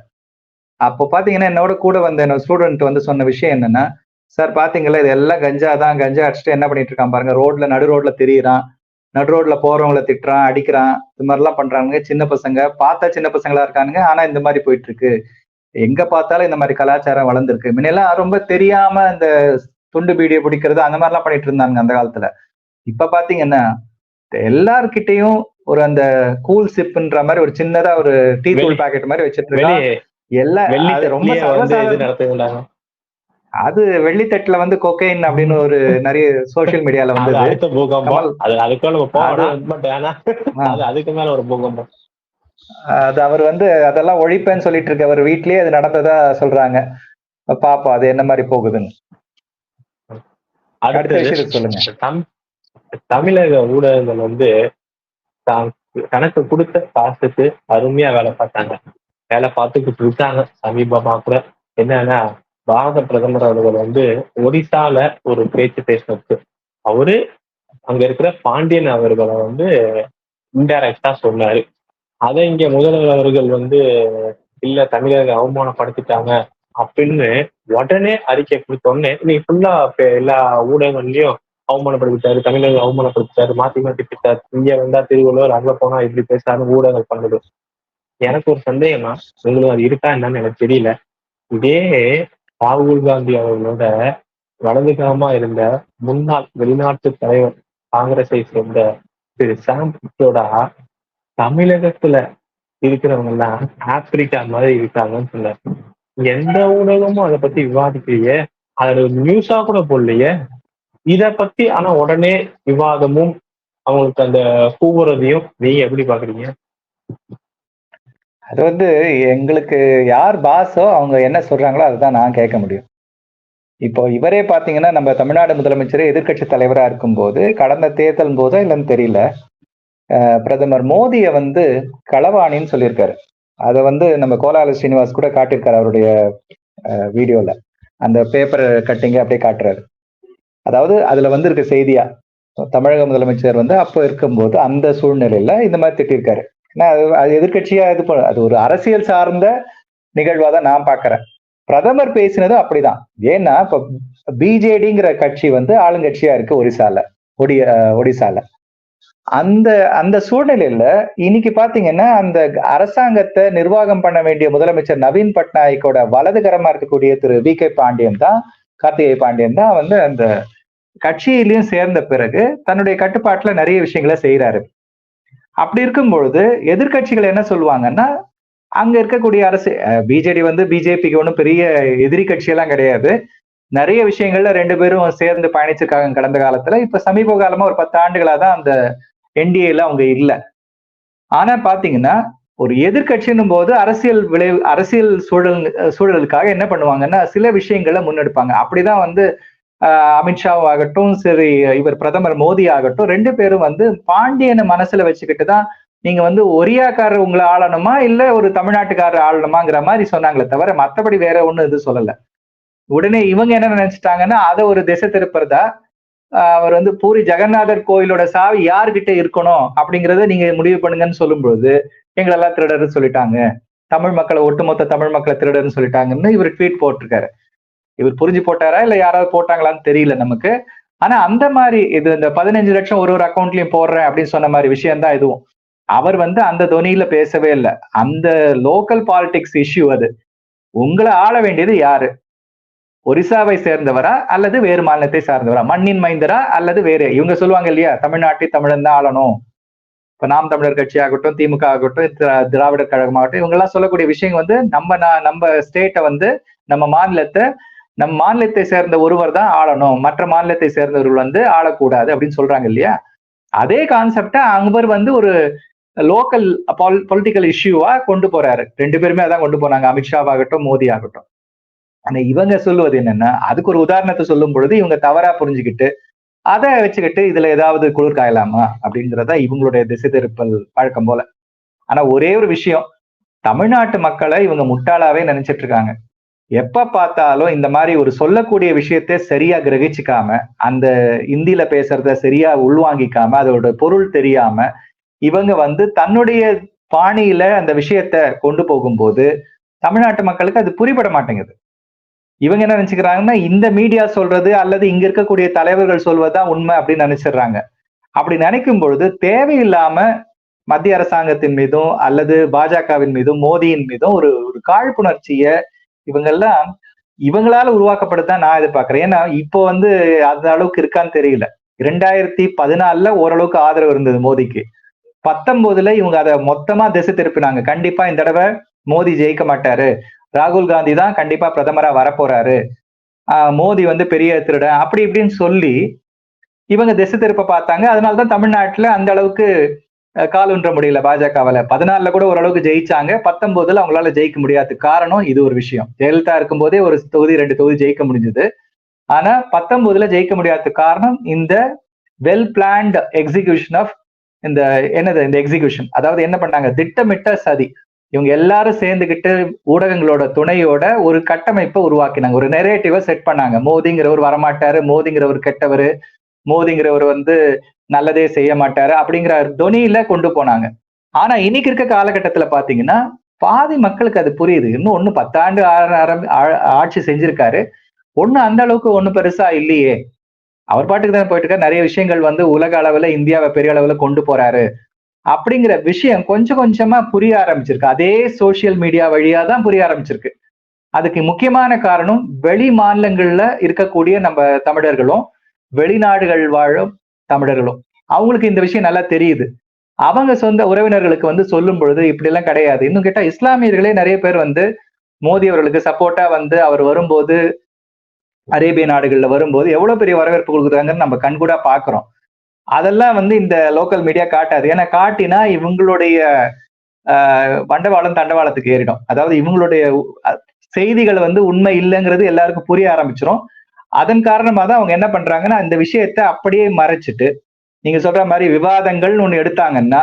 அப்போ பார்த்தீங்கன்னா என்னோட கூட வந்த என்னோட ஸ்டூடெண்ட் வந்து சொன்ன விஷயம் என்னன்னா சார் பாத்தீங்களா? இது எல்லாம் கஞ்சா தான். கஞ்சா அடிச்சுட்டு என்ன பண்ணிட்டு இருக்கான் பாருங்க. ரோட்ல நடு ரோட்ல தெரியுறான். நடு ரோட்ல போறவங்கள திட்டுறான் அடிக்கிறான் இது மாதிரிலாம் பண்றாங்க சின்ன பசங்க பார்த்தா சின்ன பசங்களா இருக்கானுங்க ஆனா இந்த மாதிரி போயிட்டு இருக்கு எங்க பார்த்தாலும் இந்த மாதிரி கலாச்சாரம் வளர்ந்துருக்கு. முன்னெல்லாம் ரொம்ப தெரியாம இந்த துண்டு பீடியை பிடிக்கிறது அந்த மாதிரிலாம் பண்ணிட்டு இருந்தாங்க அந்த காலத்துல. இப்ப பாத்தீங்கன்னா எல்லார்கிட்டயும் ஒரு அந்த கூல் சிப்ன்ற மாதிரி ஒரு சின்னதா ஒரு டீ தூள் பாக்கெட் மாதிரி வச்சிட்டு இருக்கான். வெளியே எல்லா வெள்ளி அது ரொம்ப தட்டிலேயே வந்து சர்வசாதாரண இது நடத்துகிறாங்க அது வெள்ளித்தட்டுல வந்து கொக்கைன் அப்படின்னு ஒரு நிறைய சோஷியல் மீடியால அது வந்தது. அடுத்த பூகம்பம். அது அதுக்குள்ள நம்ம. அது அதுக்கு மேல ஒரு பூகம்பம். அது அவர் வந்து அதெல்லாம் ஒழிப்பேன்னு சொல்லிட்டு இருக்க அவர் வீட்லயே அது நடந்ததா சொல்றாங்க. பாப்போம் அது என்ன மாதிரி போகுதுன்னு. அடுத்த சொல்லுங்க. தம் தமிழக ஊடகங்கள் வந்து தான் கணக்கு கொடுத்த காசுக்கு அருமையா வேலை பார்த்தாங்க. வேலை பார்த்துக்கிட்டு இருக்காங்க சமீபமா கூட. என்னன்னா பாரத பிரதமர் அவர்கள் வந்து ஒடிசால ஒரு பேச்சு பேசினதுக்கு அவரு அங்க இருக்கிற பாண்டியன் அவர்களை வந்து இன்டைரக்டா சொன்னாரு. அதை இங்க முதல்வர் அவர்கள் வந்து இல்ல தமிழக அவமானப்படுத்திட்டாங்க அப்படின்னு உடனே அறிக்கை கொடுத்த உடனே ஃபுல்லா எல்லா ஊடகங்கள்லயும் அவமானப்படுத்திட்டாரு தமிழர்கள் அவமானப்படுத்திட்டாரு மாத்தி மாத்தி பேசிட்டாரு இங்க வந்தா திருவள்ளுவர் அங்க போனா இப்படி பேசாரு ஊடகங்கள் பண்ணுது. எனக்கு ஒரு சந்தேகமா உங்களுக்கு அது இருக்கா என்னன்னு எனக்கு தெரியல. இதே ராகுல் காந்தி அவர்களோட வலதுகாமா இருந்த முன்னாள் வெளிநாட்டு தலைவர் காங்கிரஸை சேர்ந்த திரு சாம் பிட்ரோடா தமிழகத்துல இருக்கிறவங்க எல்லாம் ஆப்பிரிக்கா மாதிரி இருக்காங்கன்னு சொன்னார். எந்த ஊடகமும் அதை பத்தி விவாதிக்கலையே. அதோட நியூஸா கூட போடலையே. இத பத்தி ஆனா உடனே விவாதமும் அவங்களுக்கு அந்த கூவுறதையும் நீங்க எப்படி பாக்குறீங்க? அது வந்து எங்களுக்கு யார் பாஸோ அவங்க என்ன சொல்றாங்களோ அதுதான் நான் கேட்க முடியும். இப்போ இவரே பாத்தீங்கன்னா நம்ம தமிழ்நாடு முதலமைச்சர் எதிர்க்கட்சி தலைவரா இருக்கும்போது கடந்த தேர்தல் போதோ இல்லைன்னு தெரியல பிரதமர் மோடியை வந்து களவாணின்னு சொல்லியிருக்காரு. அதை வந்து நம்ம கோலால ஸ்ரீனிவாஸ் கூட காட்டியிருக்காரு அவருடைய வீடியோல. அந்த பேப்பர் கட்டிங்க அப்படியே காட்டுறாரு. அதாவது அதுல வந்து இருக்க செய்தியா தமிழக முதலமைச்சர் வந்து அப்போ இருக்கும்போது அந்த சூழ்நிலையில இந்த மாதிரி திட்டிருக்காரு அது அது எதிர்கட்சியா இது பண்ண அது ஒரு அரசியல் சார்ந்த நிகழ்வா தான் நான் பாக்குறேன். பிரதமர் பேசினதும் அப்படிதான். ஏன்னா இப்ப பிஜேடிங்கிற கட்சி வந்து ஆளுங்கட்சியா இருக்கு ஒரிசால ஒடி ஒடிசால. அந்த அந்த சூழ்நிலையில இன்னைக்கு பாத்தீங்கன்னா அந்த அரசாங்கத்தை நிர்வாகம் பண்ண வேண்டிய முதலமைச்சர் நவீன் பட்நாயக்கோட வலதுகரமா இருக்கக்கூடிய திரு வி கே பாண்டியன் தான் கார்த்திகை பாண்டியன் தான் வந்து அந்த கட்சியிலையும் சேர்ந்த பிறகு தன்னுடைய கட்டுப்பாட்டுல நிறைய விஷயங்களை செய்யறாரு அப்படி இருக்கும் பொழுது எதிர்கட்சிகள் என்ன சொல்லுவாங்கன்னா அங்க இருக்கக்கூடிய அரசு பிஜேடி வந்து பிஜேபிக்கு ஒன்றும் பெரிய எதிரி கட்சியெல்லாம் கிடையாது. நிறைய விஷயங்கள்ல ரெண்டு பேரும் சேர்ந்து பயணிச்சிருக்காங்க கடந்த காலத்துல. இப்ப சமீப காலமா ஒரு பத்து ஆண்டுகளா தான் அந்த என்டிஏல அவங்க இல்ல. ஆனா பாத்தீங்கன்னா ஒரு எதிர்கட்சின்னும் போது அரசியல் விளைவு அரசியல் சூழல் சூழலுக்காக என்ன பண்ணுவாங்கன்னா சில விஷயங்களை முன்னெடுப்பாங்க. அப்படிதான் வந்து அமித்ஷாவும் ஆகட்டும் சரி இவர் பிரதமர் மோடி ஆகட்டும் ரெண்டு பேரும் வந்து பாண்டியனை மனசுல வச்சுக்கிட்டு தான் நீங்க வந்து ஒரியாக்காரர் உங்களை ஆளணுமா இல்ல ஒரு தமிழ்நாட்டுக்காரர் ஆளணுமாங்கிற மாதிரி சொன்னாங்களே தவிர மத்தபடி வேற ஒண்ணும் இது சொல்லல. உடனே இவங்க என்ன நினைச்சிட்டாங்கன்னா அதை ஒரு திசை திருப்புறதா? அவர் வந்து பூரி ஜெகநாதர் கோயிலோட சாவி யார்கிட்ட இருக்கணும் அப்படிங்கிறத நீங்க முடிவு பண்ணுங்கன்னு சொல்லும்பொழுது எங்களெல்லாம் திருடர்னு சொல்லிட்டாங்க. தமிழ் மக்களை ஒட்டுமொத்த தமிழ் மக்களை திருடர்னு சொல்லிட்டாங்கன்னு இவர் ட்வீட் போட்டிருக்காரு. இவர் புரிஞ்சு போட்டாரா இல்ல யாராவது போட்டாங்களான்னு தெரியல நமக்கு. ஆனா அந்த மாதிரி இது இந்த பதினஞ்சு லட்சம் ஒரு ஒரு அக்கௌண்ட்லயும் போடுறேன் அப்படின்னு சொன்ன மாதிரி விஷயம் தான் இதுவும். அவர் வந்து அந்த துணியில பேசவே இல்லை. அந்த லோக்கல் பாலிடிக்ஸ் இஷ்யூ அது. உங்களை ஆள வேண்டியது யாரு? ஒரிசாவை சேர்ந்தவரா அல்லது வேறு மாநிலத்தை சார்ந்தவரா? மண்ணின் மைந்தரா அல்லது வேறு? இவங்க சொல்லுவாங்க இல்லையா தமிழ்நாட்டை தமிழன் தான் ஆளணும். இப்ப நாம் தமிழர் கட்சி ஆகட்டும் திமுக ஆகட்டும் திராவிடர் கழகம் ஆகட்டும் இவங்க எல்லாம் சொல்லக்கூடிய விஷயம் வந்து நம்ம நம்ம ஸ்டேட்டை வந்து நம்ம மாநிலத்தை நம் மாநிலத்தை சேர்ந்த ஒருவர் தான் ஆளணும். மற்ற மாநிலத்தை சேர்ந்தவர்கள் வந்து ஆளக்கூடாது அப்படின்னு சொல்றாங்க இல்லையா? அதே கான்செப்டை அவர் வந்து ஒரு லோக்கல் பொலிட்டிக்கல் இஷ்யூவா கொண்டு போறாரு. ரெண்டு பேருமே அதான் கொண்டு போனாங்க. அமித்ஷாவாகட்டும் மோடி ஆகட்டும். ஆனா இவங்க சொல்லுவது என்னன்னா அதுக்கு ஒரு உதாரணத்தை சொல்லும் பொழுது இவங்க தவறா புரிஞ்சுக்கிட்டு அதை வச்சுக்கிட்டு இதுல ஏதாவது குளிர் காயலாமா அப்படிங்கிறதா இவங்களுடைய திசை திருப்பல் பழக்கம் போல. ஆனா ஒரே ஒரு விஷயம். தமிழ்நாட்டு மக்களை இவங்க முட்டாளாவே நினைச்சிட்டு இருக்காங்க. எப்ப பார்த்தாலும் இந்த மாதிரி ஒரு சொல்லக்கூடிய விஷயத்தை சரியா கிரகிச்சுக்காம அந்த இந்தியில பேசுறத சரியா உள்வாங்கிக்காம அதோட பொருள் தெரியாம இவங்க வந்து தன்னுடைய பாணியில அந்த விஷயத்த கொண்டு போகும்போது தமிழ்நாட்டு மக்களுக்கு அது புரிபட மாட்டேங்குது. இவங்க என்ன நினைச்சுக்கிறாங்கன்னா இந்த மீடியா சொல்றது அல்லது இங்க இருக்கக்கூடிய தலைவர்கள் சொல்வதுதான் உண்மை அப்படின்னு நினைச்சிடுறாங்க. அப்படி நினைக்கும் பொழுது தேவையில்லாம மத்திய அரசாங்கத்தின் மீதும் அல்லது பாஜகவின் மீதும் மோடியின் மீதும் ஒரு ஒரு காழ்ப்புணர்ச்சியை இவங்கெல்லாம் இவங்களால உருவாக்கப்படுதான் நான் எதிர்பார்க்கிறேன். ஏன்னா இப்போ வந்து அந்த அளவுக்கு இருக்கான்னு தெரியல. இரண்டாயிரத்தி பதினாலுல ஓரளவுக்கு ஆதரவு இருந்தது மோடிக்கு பத்தொன்பதுல இவங்க அதை மொத்தமா திசை திருப்பினாங்க. கண்டிப்பா இந்த தடவை மோடி ஜெயிக்க மாட்டாரு. ராகுல் காந்தி தான் கண்டிப்பா பிரதமரா வரப்போறாரு. மோதி மோடி வந்து பெரிய திருடன். அப்படி இப்படின்னு சொல்லி இவங்க திசை திருப்ப பார்த்தாங்க. அதனாலதான் தமிழ்நாட்டுல அந்த அளவுக்கு கால் முடியல பாஜகவில் பதினாலில் கூட ஓரளவுக்கு ஜெயிச்சாங்க. பத்தொன்பதுல அவங்களால ஜெயிக்க முடியாது காரணம் இது ஒரு விஷயம். ஜெயலலிதா இருக்கும் போதே ஒரு தொகுதி ரெண்டு தொகுதி ஜெயிக்க முடிஞ்சது. ஆனா பத்தொன்பதுல ஜெயிக்க முடியாத காரணம் இந்த வெல் பிளான்ட் எக்ஸிகியூஷன் ஆஃப் இந்த என்னது இந்த எக்ஸிகியூஷன் அதாவது என்ன பண்ணாங்க? திட்டமிட்ட சதி. இவங்க எல்லாரும் சேர்ந்துகிட்டு ஊடகங்களோட துணையோட ஒரு கட்டமைப்பை உருவாக்கினாங்க. ஒரு நெரேட்டிவை செட் பண்ணாங்க. மோதிங்கிறவர் வரமாட்டாரு மோதிங்கிறவர் கெட்டவர் மோதிங்கிறவர் வந்து நல்லதே செய்ய மாட்டாரு அப்படிங்கிற துணியில கொண்டு போனாங்க. ஆனா இன்னைக்கு இருக்க காலகட்டத்துல பாத்தீங்கன்னா பாதி மக்களுக்கு அது புரியுது. இன்னும் ஒண்ணு பத்தாண்டு ஆட்சி செஞ்சிருக்காரு. ஒண்ணு அந்த அளவுக்கு ஒண்ணு பெருசா இல்லையே. அவர் பாட்டுக்கு தான் போயிட்டு இருக்காரு. நிறைய விஷயங்கள் வந்து உலக அளவுல இந்தியாவை பெரிய அளவுல கொண்டு போறாரு. அப்படிங்கிற விஷயம் கொஞ்சம் கொஞ்சமா புரிய ஆரம்பிச்சிருக்கு. அதே சோசியல் மீடியா வழியா தான் புரிய ஆரம்பிச்சிருக்கு. அதுக்கு முக்கியமான காரணம் வெளி மாநிலங்கள்ல இருக்கக்கூடிய நம்ம தமிழர்களும் வெளிநாடுகள் வாழும் தமிழர்களும் அவங்களுக்கு இந்த விஷயம் நல்லா தெரியுது. அவங்க சொந்த உறவினர்களுக்கு வந்து சொல்லும் பொழுது இப்படி எல்லாம் கிடையாது. இன்னும் கேட்டா இஸ்லாமியர்களே நிறைய பேர் வந்து மோடி அவர்களுக்கு சப்போர்ட்டா வந்து அவர் வரும்போது அரேபிய நாடுகள்ல வரும்போது எவ்வளவு பெரிய வரவேற்பு கொடுக்குறாங்கன்னு நம்ம கண்கூடா பாக்குறோம். அதெல்லாம் வந்து இந்த லோக்கல் மீடியா காட்டாது. ஏன்னா காட்டினா இவங்களுடைய வண்டவாளம் தண்டவாளத்துக்கு ஏறிடும். அதாவது இவங்களுடைய செய்திகள் வந்து உண்மை இல்லைங்கிறது எல்லாருக்கும் புரிய ஆரம்பிச்சிடும் அதன் காரணமா தான் அவங்க என்ன பண்றாங்கன்னா இந்த விஷயத்த அப்படியே மறைச்சிட்டு நீங்க சொல்ற மாதிரி விவாதங்கள்னு ஒண்ணு எடுத்தாங்கன்னா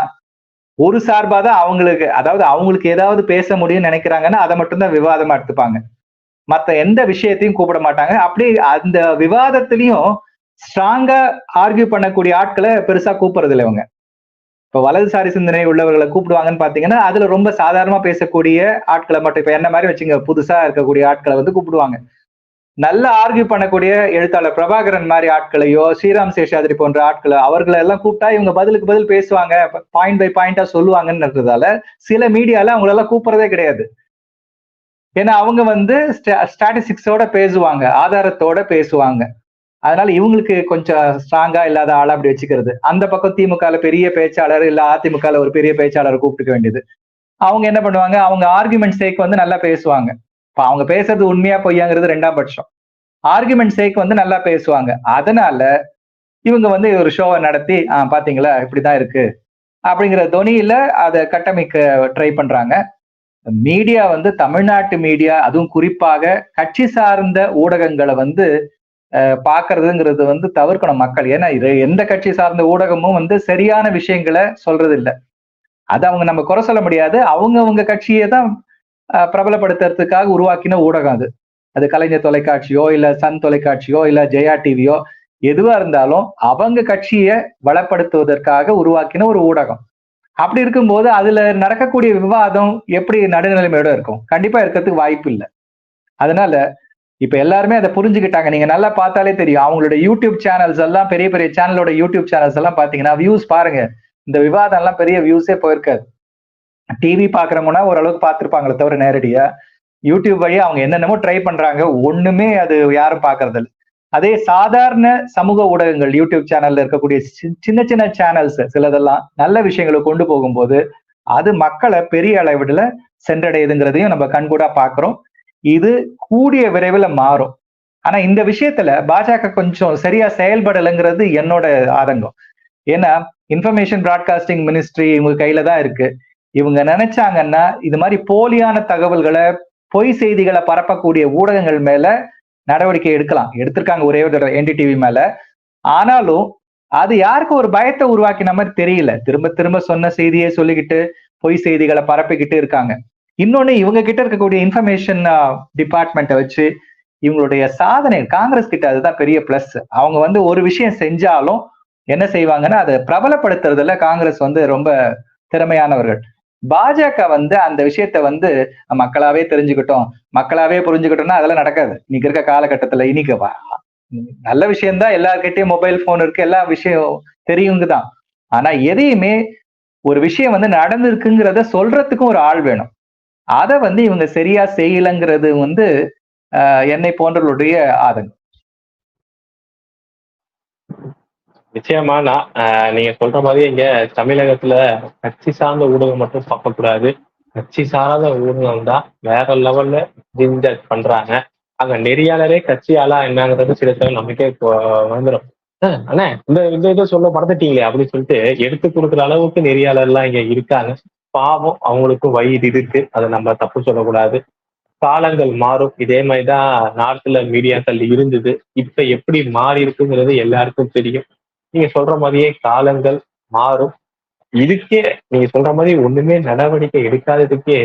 ஒரு சார்பா தான் அவங்களுக்கு அதாவது அவங்களுக்கு ஏதாவது பேச முடியும்னு நினைக்கிறாங்கன்னா அதை மட்டும்தான் விவாதமா எடுத்துப்பாங்க. மத்த எந்த விஷயத்தையும் கூப்பிட மாட்டாங்க. அப்படி அந்த விவாதத்திலையும் ஸ்ட்ராங்கா ஆர்கியூ பண்ணக்கூடிய ஆட்களை பெருசா கூப்பிடுறது இல்லை இவங்க. இப்ப வலதுசாரி சிந்தனை உள்ளவர்களை கூப்பிடுவாங்கன்னு பாத்தீங்கன்னா அதுல ரொம்ப சாதாரணமா பேசக்கூடிய ஆட்களை மட்டும் இப்ப என்ன மாதிரி வச்சுங்க புதுசா இருக்கக்கூடிய ஆட்களை வந்து கூப்பிடுவாங்க. நல்ல ஆர்கியூ பண்ணக்கூடிய எழுத்தாளர் பிரபாகரன் மாதிரி ஆட்களையோ ஸ்ரீராம் சேஷாதிரி போன்ற ஆட்களை அவர்களை எல்லாம் கூப்பிட்டா இவங்க பதிலுக்கு பதில் பேசுவாங்க. பாயிண்ட் பை பாயிண்டா சொல்லுவாங்கன்றதால சில மீடியால அவங்களெல்லாம் கூப்பிடுறதே கிடையாது. ஏன்னா அவங்க வந்து ஸ்டாட்டிஸ்டிக்ஸோட பேசுவாங்க ஆதாரத்தோட பேசுவாங்க. அதனால இவங்களுக்கு கொஞ்சம் ஸ்ட்ராங்கா இல்லாத ஆளா அப்படி வச்சுக்கிறது. அந்த பக்கம் திமுகல பெரிய பேச்சாளர் இல்ல அதிமுகல ஒரு பெரிய பேச்சாளர் கூப்பிட்டுக்க வேண்டியது. அவங்க என்ன பண்ணுவாங்க? அவங்க ஆர்குமெண்ட் சேக் வந்து நல்லா பேசுவாங்க. அவங்க பேசுறது உண்மையா பொய்யாங்கிறது ரெண்டாம் பட்சம். ஆர்குமெண்ட் சேக் வந்து நல்லா பேசுவாங்க. அதனால இவங்க வந்து ஒரு ஷோவை நடத்தி ஆ பாத்தீங்களா? இப்படிதான் இருக்கு. அப்படிங்கிற துணியில அதை கட்டமைக்க ட்ரை பண்றாங்க. மீடியா வந்து தமிழ்நாட்டு மீடியா அதுவும் குறிப்பாக கட்சி சார்ந்த ஊடகங்களை வந்து பாக்குறதுங்கிறது வந்து தவிர்க்கணும் மக்கள். ஏன்னா இது எந்த கட்சி சார்ந்த ஊடகமும் வந்து சரியான விஷயங்களை சொல்றது இல்லை அது அவங்க நம்ம குறை சொல்ல முடியாது. அவங்க அவங்க கட்சியை தான் பிரபலப்படுத்துறதுக்காக உருவாக்கின ஊடகம் அது. அது கலைஞர் தொலைக்காட்சியோ இல்ல சன் தொலைக்காட்சியோ இல்ல ஜெயா டிவியோ எதுவா இருந்தாலும் அவங்க கட்சியை வளப்படுத்துவதற்காக உருவாக்கின ஒரு ஊடகம். அப்படி இருக்கும்போது அதுல நடக்கக்கூடிய விவாதம் எப்படி நடுநிலைமையோட இருக்கும்? கண்டிப்பா இருக்கிறதுக்கு வாய்ப்பு இல்லை. அதனால இப்ப எல்லாருமே அதை புரிஞ்சுக்கிட்டாங்க. நீங்க நல்லா பார்த்தாலே தெரியும். அவங்களோட யூடியூப் சேனல்ஸ் எல்லாம் பெரிய பெரிய சேனலோட யூடியூப் சேனல்ஸ் எல்லாம் பாத்தீங்கன்னா வியூஸ் பாருங்க. இந்த விவாதம் எல்லாம் பெரிய வியூஸே போயிருக்காது. டிவி பாக்குறவங்கன்னா ஓரளவுக்கு பார்த்துருப்பாங்களே தவிர நேரடியா. யூடியூப் வழி அவங்க என்னென்னமோ ட்ரை பண்றாங்க. ஒண்ணுமே அது யாரும் பாக்குறது இல்லை அதே சாதாரண சமூக ஊடகங்கள் யூடியூப் சேனல்ல இருக்கக்கூடிய சின்ன சின்ன சேனல்ஸ் சிலதெல்லாம் நல்ல விஷயங்களை கொண்டு போகும்போது அது மக்களை பெரிய அளவிடல சென்றடையுதுங்கிறதையும் நம்ம கண்கூடா பாக்குறோம். இது கூடிய விரைவில் மாறும். ஆனா இந்த விஷயத்துல பாஜக கொஞ்சம் சரியா செயல்படலைங்கிறது என்னோட ஆதங்கம். ஏன்னா இன்ஃபர்மேஷன் பிராட்காஸ்டிங் மினிஸ்ட்ரி இவங்க கையில தான் இருக்கு. இவங்க நினைச்சாங்கன்னா இது மாதிரி போலியான தகவல்களை பொய் செய்திகளை பரப்பக்கூடிய ஊடகங்கள் மேல நடவடிக்கை எடுக்கலாம். எடுத்திருக்காங்க ஒரே ஒரு தடவை என்டிடிவி மேல. ஆனாலும் அது யாருக்கு ஒரு பயத்தை உருவாக்கின மாதிரி தெரியல. திரும்ப திரும்ப சொன்ன செய்தியை சொல்லிக்கிட்டு பொய் செய்திகளை பரப்பிக்கிட்டு இருக்காங்க. இன்னொன்னு இவங்க கிட்ட இருக்கக்கூடிய இன்ஃபர்மேஷன் டிபார்ட்மெண்ட்டை வச்சு இவங்களுடைய சாதனை காங்கிரஸ் கிட்ட அதுதான் பெரிய பிளஸ் அவங்க வந்து ஒரு விஷயம் செஞ்சாலும் என்ன செய்வாங்கன்னா அதை பிரபலப்படுத்துறதுல காங்கிரஸ் வந்து ரொம்ப திறமையானவர்கள். பாஜக வந்து அந்த விஷயத்த வந்து மக்களாவே தெரிஞ்சுக்கிட்டோம். மக்களாவே புரிஞ்சுக்கிட்டோம்னா அதெல்லாம் நடக்காது. இன்னைக்கு இருக்க காலகட்டத்துல இன்னைக்கு வா- நல்ல விஷயம்தான் எல்லார்கிட்டயும் மொபைல் போன் இருக்கு எல்லா விஷயம் தெரியுங்க தான் ஆனா எதையுமே ஒரு விஷயம் வந்து நடந்திருக்குங்கிறத சொல்றதுக்கும் ஒரு ஆள் வேணும். அதை வந்து இவங்க சரியா செய்யலைங்கிறது வந்து என்னை போன்றவருடைய ஆதங்கம். நிச்சயமா நான் நீங்க சொல்ற மாதிரி இங்க தமிழகத்துல கட்சி சார்ந்த ஊடகம் மட்டும் பார்க்கக்கூடாது கட்சி சாராத ஊடகம் தான் வேற லெவல்ல ஜிஞ்சர் பண்றாங்க. அங்க நெறியாளரே கட்சியாளா என்னங்கிறது சில சமயம் நமக்கே வந்துடும் ஆனா அண்ணே இந்த இந்த இதை சொல்ல மறந்துட்டீங்களே அப்படின்னு சொல்லிட்டு எடுத்து கொடுக்குற அளவுக்கு நெறியாளர்லாம் இங்க இருக்காங்க. பாவம் அவங்களுக்கும் வயிறு இருக்கு. அதை நம்ம தப்பு சொல்லக்கூடாது. காலங்கள் மாறும். இதே மாதிரிதான் நார்த்ல மீடியாக்கள் இருந்தது. இப்ப எப்படி மாறி இருக்குங்கிறது எல்லாருக்கும் தெரியும். நீங்க சொல்ற மாதிரியே காலங்கள் மாறும். இதுக்கே நீங்க சொல்ற மாதிரி ஒண்ணுமே நடவடிக்கை எடுக்காததுக்கே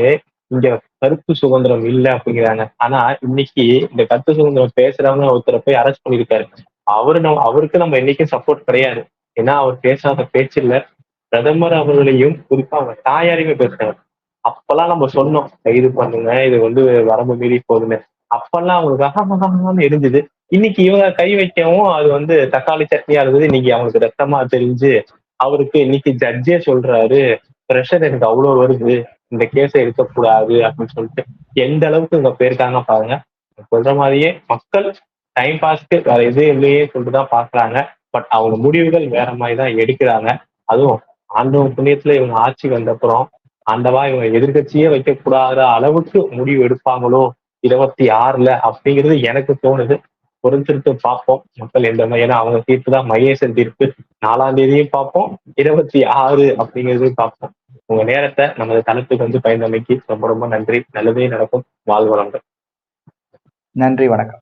இங்க கருத்து சுதந்திரம் இல்ல அப்படிங்கிறாங்க. ஆனா இன்னைக்கு இந்த கருத்து சுதந்திரம் பேசுறவங்க ஒருத்தரை போய் அரெஸ்ட் பண்ணிருக்காரு. அவரு நம்ம அவருக்கு நம்ம என்னைக்கும் சப்போர்ட் கிடையாது. ஏன்னா அவர் பேசாத பேச்சு இல்ல. பிரதமர் அவர்களையும் குறிப்பா அவங்க தாயாரையுமே பேசுறாரு. அப்பெல்லாம் நம்ம சொன்னோம் கைது பண்ணுங்க இது வந்து வரம்பு மீறி போகுதுன்னு. அப்பெல்லாம் அவங்களுக்கு அகமகமான்னு இருந்தது. இன்னைக்கு இவங்க கை வைக்கவும் அது வந்து தக்காளி சட்னியா இருந்தது இன்னைக்கு அவங்களுக்கு ரத்தமா தெரிஞ்சு அவருக்கு இன்னைக்கு ஜட்ஜே சொல்றாரு ப்ரெஷர் எனக்கு அவ்வளவு வருது. இந்த கேஸை எடுக்கக்கூடாது அப்படின்னு சொல்லிட்டு எந்த அளவுக்கு இவங்க போயிருக்காங்க பாருங்க. சொல்ற மாதிரியே மக்கள் டைம் பாஸ்க்கு வேற எதுவும் இல்லையே சொல்லிட்டுதான் பாக்குறாங்க பட் அவங்க முடிவுகள் வேற மாதிரி தான் எடுக்கிறாங்க. அதுவும் ஆண்டவன் புண்ணியத்துல இவங்க ஆட்சி வந்தப்புறம் ஆண்டவா இவங்க எதிர்கட்சியே வைக்கக்கூடாத அளவுக்கு முடிவு எடுப்பாங்களோ? இருபத்தி ஆறுல அப்படிங்கிறது எனக்கு தோணுது. பொறுத்திருந்து பார்ப்போம். மக்கள் எந்த மாதிரி ஏன்னா அவங்க தீர்ப்பு தான் மகேசன் தீர்ப்பு. நாலாம் தேதியும் பார்ப்போம். இருபத்தி ஆறு அப்படிங்கிறதையும் பார்ப்போம். உங்க நேரத்தை நமது தளத்துக்கு வந்து பயந்தமைக்கு ரொம்ப ரொம்ப நன்றி. நல்லதே நடக்கும். வாழ்வளங்கள் நன்றி வணக்கம்.